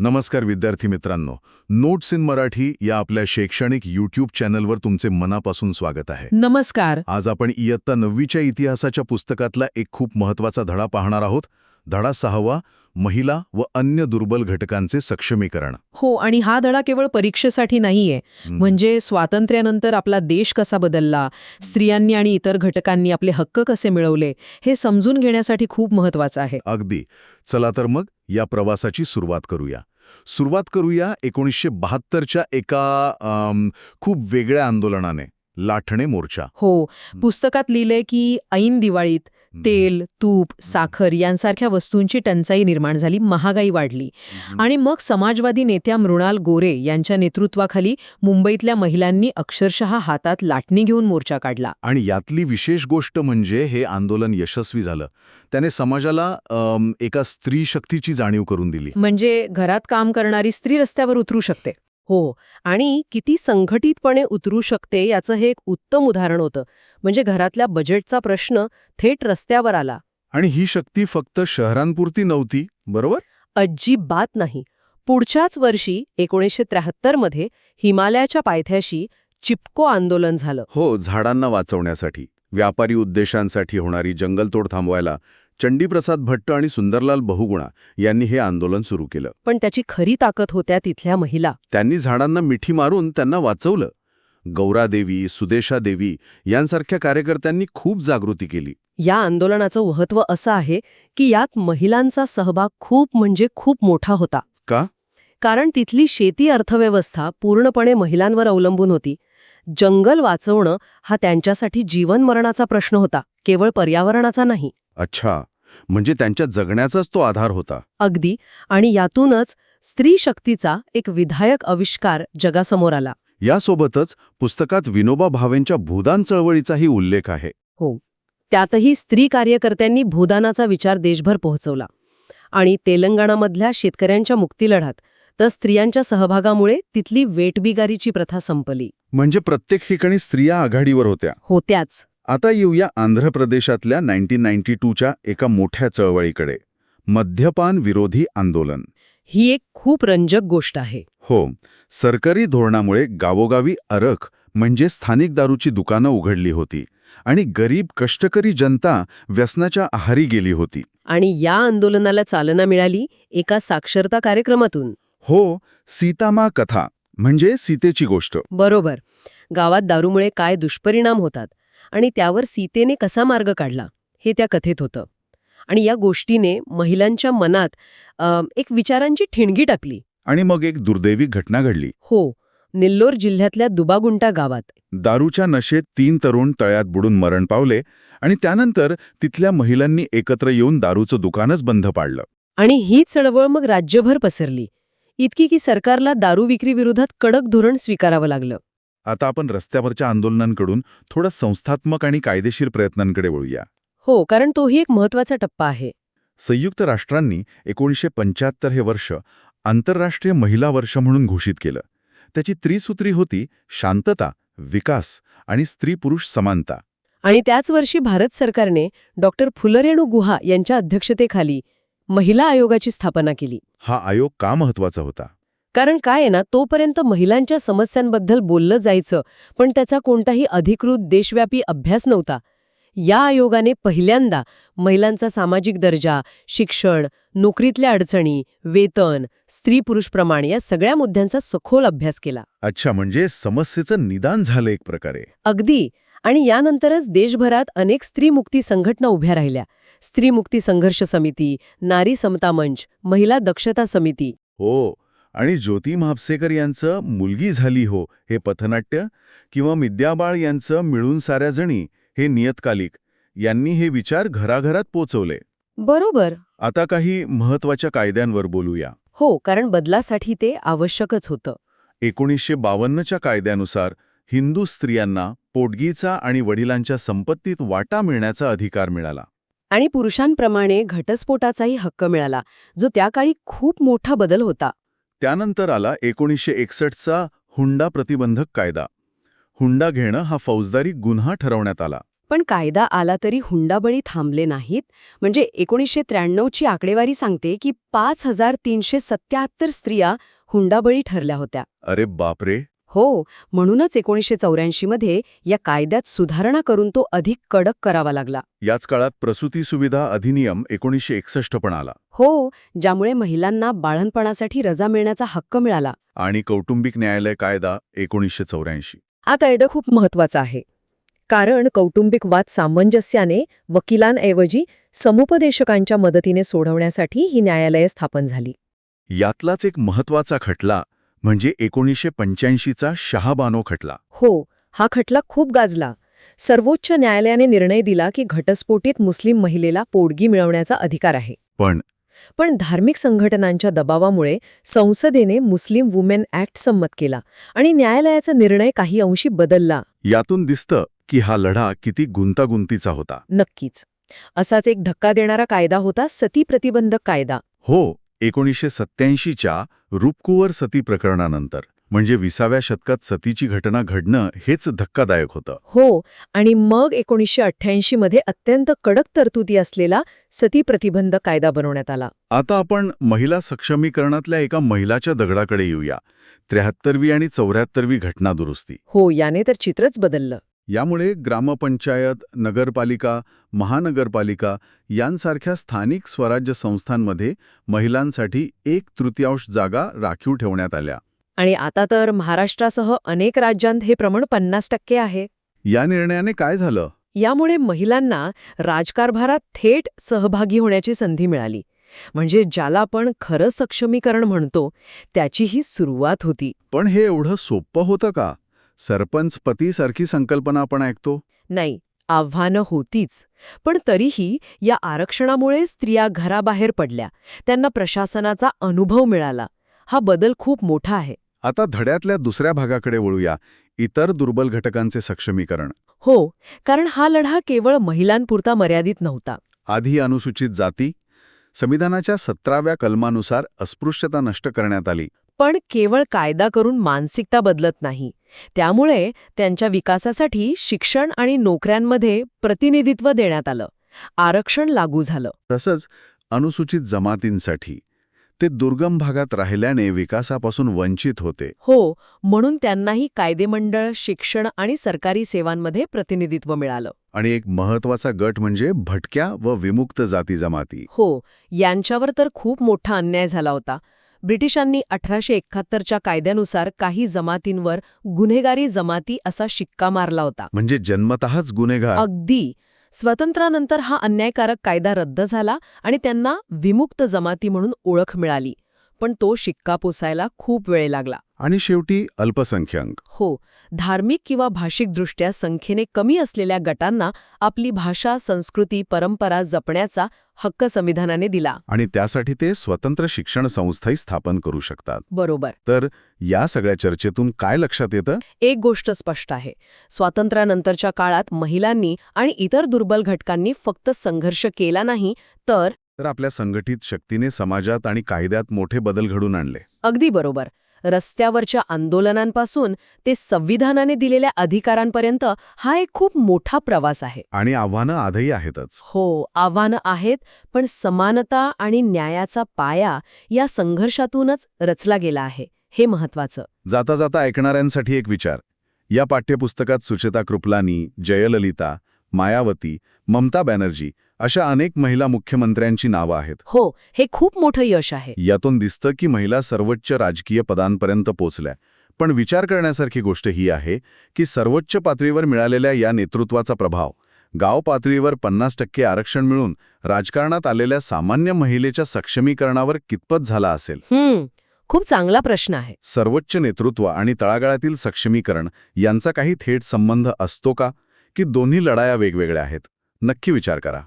नमस्कार विद्यार्थी मित्रांनो. नोट्स इन मराठी या आपल्या शैक्षणिक यूट्यूब चॅनलवर तुमचे मनापासून स्वागत आहे. नमस्कार. आज आपण इयत्ता नववीच्या इतिहासाच्या पुस्तकातला एक खूप महत्त्वाचा धडा पाहणार आहोत. धडा सहावा महिला व अन्य दुर्बल घटकांचे सक्षमीकरण. हो आणि हा धडा केवळ परीक्षेसाठी नाहीये. म्हणजे स्वातंत्र्यानंतर आपला देश कसा बदलला स्त्रियांनी आणि इतर घटकांनी आपले हक्क कसे मिळवले हे समजून घेण्यासाठी खूप महत्वाचं आहे. अगदी. चला तर मग या प्रवासाची सुरुवात करूया. सुरुवात करूया एकोणीसशे बहात्तरच्या एका खूप वेगळ्या आंदोलनाने. लाठणे मोर्चा. हो. पुस्तकात लिहिलंय की ऐन दिवाळीत तेल तूप साखर यांसारख्या वस्तूंची टंचाई निर्माण झाली महागाई वाढली. आणि मग समाजवादी नेत्या मृणाल गोरे यांच्या नेतृत्वाखाली मुंबईतल्या महिलांनी अक्षरशः हातात लाटणी घेऊन मोर्चा काढला. आणि यातली विशेष गोष्ट म्हणजे हे आंदोलन यशस्वी झालं. त्याने समाजाला एका स्त्री शक्तीची जाणीव करून दिली. म्हणजे घरात काम करणारी स्त्री रस्त्यावर उतरू शकते. हो आणि किती संघटितपणे उतरू शकते याचं हे एक उत्तम उदाहरण होतं. म्हणजे घरातल्या बजेटचा प्रश्न थेट रस्त्यावर आला. आणि ही शक्ती फक्त शहरांपुरती नव्हती बरोबर? अजिबात नाही. पुढच्याच वर्षी एकोणीसशे त्र्याहत्तरमध्ये हिमालयाच्या पायथ्याशी चिपको आंदोलन झालं. हो झाडांना वाचवण्यासाठी व्यापारी उद्देशांसाठी होणारी जंगलतोड थांबवायला चंडीप्रसाद भट्ट आणि सुंदरलाल बहुगुणा यांनी हे आंदोलन सुरू केलं. पण त्याची खरी ताकद होत्या तिथल्या महिला. त्यांनी झाडांना मिठी मारून त्यांना वाचवलं. गौरादेवी सुदेशा देवी यांसारख्या कार्यकर्त्यांनी खूप जागृती केली. या आंदोलनाचं महत्त्व असं आहे की यात महिलांचा सहभाग खूप म्हणजे खूप मोठा होता. का? कारण तिथली शेती अर्थव्यवस्था पूर्णपणे महिलांवर अवलंबून होती. जंगल वाचवणं हा त्यांच्यासाठी जीवन मरणाचा प्रश्न होता केवळ पर्यावरणाचा नाही. अच्छा म्हणजे त्यांच्या जगण्याचाच तो आधार होता. अगदी. आणि यातूनच स्त्री शक्तीचा एक विधायक आविष्कार जगासमोर आला. यासोबतच पुस्तकात विनोबा भावेंच्या भूदान चळवळीचाही उल्लेख आहे. त्यातही स्त्री कार्यकर्त्यांनी भूदानाचा विचार देशभर पोहोचवला. आणि तेलंगणामधल्या शेतकऱ्यांच्या मुक्तीलढ्यात तर स्त्रियांच्या सहभागामुळे तिथली वेटबिगारीची प्रथा संपली. म्हणजे प्रत्येक ठिकाणी स्त्रिया आघाडीवर होत्या. होत्याच. आता येऊया आंध्र प्रदेशातल्या नाईन्टीन नाईन्टी टूच्या एका मोठ्या चळवळीकडे मद्यपान विरोधी आंदोलन. ही एक खूप रंजक गोष्ट आहे. हो सरकारी धोरणामुळे गावोगावी अरख म्हणजे स्थानिक दारूची दुकानं उघडली होती आणि गरीब कष्टकरी जनता व्यसनाच्या आहारी गेली होती. आणि या आंदोलनाला चालना मिळाली एका साक्षरता कार्यक्रमातून. हो सीतामा कथा म्हणजे सीतेची गोष्ट. बरोबर. गावात दारूमुळे काय दुष्परिणाम होतात? आणि त्यावर सीतेने कसा मार्ग काढला हे त्या कथेत होतं. आणि या गोष्टीने महिलांच्या मनात अ, एक विचारांची ठिणगी टाकली. आणि मग एक दुर्दैवी घटना घडली. हो निल्लोर जिल्ह्यातल्या दुबागुंटा गावात. दारूच्या नशेत तीन तरुण तळ्यात बुडून मरण पावले आणि त्यानंतर तिथल्या महिलांनी एकत्र येऊन दारूचं दुकानच बंद पाडलं. आणि ही चळवळ मग राज्यभर पसरली. इतकी की सरकारला दारू विक्री विरोधात कडक धोरण स्वीकारावं लागलं. आता आपण रस्त्यावरच्या आंदोलनांकडून थोडं संस्थात्मक आणि कायदेशीर प्रयत्नांकडे वळूया. हो कारण तोही एक महत्त्वाचा टप्पा आहे. संयुक्त राष्ट्रांनी एकोणीसशे पंच्याहत्तर हे वर्ष आंतरराष्ट्रीय महिला वर्ष म्हणून घोषित केलं. त्याची त्रिसूत्री होती शांतता विकास आणि स्त्री पुरुष समानता. आणि त्याच वर्षी भारत सरकारने डॉक्टर फुलरेणू गुहा यांच्या अध्यक्षतेखाली महिला आयोगाची स्थापना केली. हा आयोग का महत्त्वाचा होता? कारण काय आहे ना तोपर्यंत महिलांच्या समस्यांबद्दल बोललं जायचं पण त्याचा कोणताही अधिकृत देशव्यापी अभ्यास नव्हता. या आयोगाने पहिल्यांदा महिलांचा सामाजिक दर्जा शिक्षण नोकरीतल्या अडचणी वेतन स्त्री पुरुष प्रमाण या सगळ्या मुद्द्यांचा सखोल अभ्यास केला. अच्छा म्हणजे समस्येचं निदान झालं एक प्रकारे. अगदी. आणि यानंतरच देशभरात अनेक स्त्रीमुक्ती संघटना उभ्या राहिल्या. स्त्रीमुक्ती संघर्ष समिती नारी समता मंच महिला दक्षता समिती. हो. आणि ज्योती म्हापसेकर यांचं मुलगी झाली हो हे पथनाट्य किंवा मिद्याबाळ यांचं मिळून साऱ्या जणी हे नियतकालिक यांनी हे विचार घराघरात पोचवले. बरोबर. आता काही महत्त्वाच्या कायद्यांवर बोलूया. हो कारण बदलासाठी ते आवश्यकच होतं. एकोणीसशे बावन्नच्या कायद्यानुसार हिंदू स्त्रियांना पोटगीचा आणि वडिलांच्या संपत्तीत वाटा मिळण्याचा अधिकार मिळाला. आणि पुरुषांप्रमाणे घटस्फोटाचाही हक्क मिळाला जो त्या काळी खूप मोठा बदल होता. त्यानंतर आला एकोणीसशे एकसष्टचा हुंडा प्रतिबंधक कायदा. हुंडा घेणं हा फौजदारी गुन्हा ठरवण्यात आला. पण कायदा आला तरी हुंडाबळी थांबले नाहीत. म्हणजे एकोणीसशे त्र्याण्णवची आकडेवारी सांगते की पाच हजार तीनशे सत्याहत्तर स्त्रिया हुंडाबळी ठरल्या होत्या. अरे बापरे! हो म्हणूनच एकोणीसशे चौऱ्याऐंशीमध्ये या कायद्यात सुधारणा करून तो अधिक कडक करावा लागला. याच काळात प्रसूती सुविधा अधिनियम एकोणीसशे एकसष्ट पण आला. हो ज्यामुळे महिलांना बाळणपणासाठी रजा मिळण्याचा हक्क मिळाला. आणि कौटुंबिक न्यायालय कायदा एकोणीसशे चौऱ्याऐंशी. आता येणं खूप महत्वाचं आहे. कारण कौटुंबिक वाद सामंजस्याने वकिलांऐवजी समुपदेशकांच्या मदतीने सोडवण्यासाठी ही न्यायालये स्थापन झाली. यातलाच एक महत्त्वाचा खटला म्हणजे एकोणीसशे पंच्याऐंशीचा शहाबानो खटला. हो हा खटला खूप गाजला. सर्वोच्च न्यायालयाने निर्णय दिला की घटस्फोटीत मुस्लिम महिलेला पोडगी मिळवण्याचा अधिकार आहे. पण पण धार्मिक संघटनांच्या दबावामुळे संसदेने मुस्लिम वुमेन ॲक्ट संमत केला आणि न्यायालयाचा निर्णय काही अंशी बदलला. यातून दिसतं की हा लढा किती गुंतागुंतीचा होता. नक्कीच. असाच एक धक्का देणारा कायदा होता सती प्रतिबंधक कायदा. हो एकोणीसशे सत्याऐंशीच्या रूपकुवर सती प्रकरणानंतर म्हणजे विसाव्या शतकात सतीची घटना घडणं हेच धक्कादायक होतं. हो आणि मग एकोणीसशे अठ्ठ्याऐंशीमध्ये अत्यंत कडक तरतुदी असलेला सती प्रतिबंधक कायदा बनवण्यात आला. आता आपण महिला सक्षमीकरणातल्या एका महिलाच्या दगडाकडे येऊया. त्र्याहत्तरवी आणि चौऱ्याहत्तरवी घटना दुरुस्ती. हो याने तर चित्रच बदललं. यामुळे ग्रामपंचायत नगरपालिका महानगरपालिका यांसारख्या स्थानिक स्वराज्य संस्थांमध्ये महिलांसाठी एक तृतीयांश जागा राखीव ठेवण्यात आल्या. आणि आता तर महाराष्ट्रासह अनेक राज्यांत हे प्रमाण पन्नास टक्के आहे. या निर्णयाने काय झालं? यामुळे महिलांना राजकारभारात थेट सहभागी होण्याची संधी मिळाली. म्हणजे ज्याला आपण खरं सक्षमीकरण म्हणतो त्याची ही सुरुवात होती. पण हे एवढं सोपं होतं का? सरपंच पतीसारखी संकल्पना आपण ऐकतो? नाही आव्हानं होतीच. पण तरीही या आरक्षणामुळे स्त्रिया घराबाहेर पडल्या. त्यांना प्रशासनाचा अनुभव मिळाला. हा बदल खूप मोठा आहे. आता धड्यातल्या दुसऱ्या भागाकडे वळूया. इतर दुर्बल घटकांचे सक्षमीकरण. हो कारण हा लढा केवळ महिलांपुरता मर्यादित नव्हता. आधी अनुसूचित जाती. संविधानाच्या सतराव्या कलमानुसार अस्पृश्यता नष्ट करण्यात आली. पण केवळ कायदा करून मानसिकता बदलत नाही. त्यामुळे त्यांच्या विकासासाठी शिक्षण आणि नोकऱ्यांमध्ये प्रतिनिधित्व देण्यात आलं. आरक्षण लागू झालं. तसंच अनुसूचित जमातींसाठी ते दुर्गम भागात राहिल्याने विकासापासून वंचित होते. हो म्हणून त्यांनाही कायदेमंडळ शिक्षण आणि सरकारी सेवांमध्ये प्रतिनिधित्व मिळालं. आणि एक महत्त्वाचा गट म्हणजे भटक्या व विमुक्त जाती जमाती. हो यांच्यावर तर खूप मोठा अन्याय झाला होता. ब्रिटिशांनी अठराशे एकाहत्तरच्या कायद्यानुसार काही जमातींवर गुन्हेगारी जमाती असा शिक्का मारला होता. म्हणजे जन्मतःच गुन्हेगार. अगदी. स्वातंत्र्यानंतर हा अन्यायकारक कायदा रद्द झाला आणि त्यांना विमुक्त जमाती म्हणून ओळख मिळाली. पण तो शिक्का पोसायला खूप वेळ लागला. आणि शेवटी अल्पसंख्याक. हो धार्मिक किंवा भाषिकदृष्ट्या संख्येने कमी असलेल्या गटांना आपली भाषा संस्कृती परंपरा जपण्याचा हक्क संविधानाने दिला. आणि त्यासाठी ते स्वतंत्र शिक्षण संस्थाही स्थापन करू शकतात. बरोबर. तर या सगळ्या चर्चेतून काय लक्षात येतं? एक गोष्ट स्पष्ट आहे. स्वातंत्र्यानंतरच्या काळात महिलांनी आणि इतर दुर्बल घटकांनी फक्त संघर्ष केला नाही तर तर आपल्या संघटित शक्तीने समाजात आणि कायद्यात मोठे बदल घडून आणले. अगदी बरोबर. रस्त्यावरच्या आंदोलनांपासून ते संविधानाने दिलेल्या अधिकारांपर्यंत हा एक खूप मोठा प्रवास आहे. आणि आव्हानं आजही आहेतच. हो आव्हानं आहेत पण समानता आणि न्यायाचा पाया या संघर्षातूनच रचला गेला आहे. हे महत्वाचं जाता जाता ऐकणाऱ्यांसाठी एक विचार. या पाठ्यपुस्तकात सुचेता कृपलानी जयललिता मायावती ममता बॅनर्जी अशा अनेक महिला मुख्यमंत्र्यांची नावं आहेत. हो हे खूप मोठं यश आहे. यातून दिसतं की महिला सर्वोच्च राजकीय पदांपर्यंत पोचल्या. पण विचार करण्यासारखी गोष्ट ही आहे की सर्वोच्च पातळीवर मिळालेल्या या नेतृत्वाचा प्रभाव गाव पातळीवर पन्नास टक्के आरक्षण मिळून राजकारणात आलेल्या सामान्य महिलेच्या सक्षमीकरणावर कितपत झाला असेल? खूप चांगला प्रश्न आहे. सर्वोच्च नेतृत्व आणि तळागाळातील सक्षमीकरण यांचा काही थेट संबंध असतो का? की दोन्ही लढाया वेगवेगळ्या आहेत? नक्की विचार करा.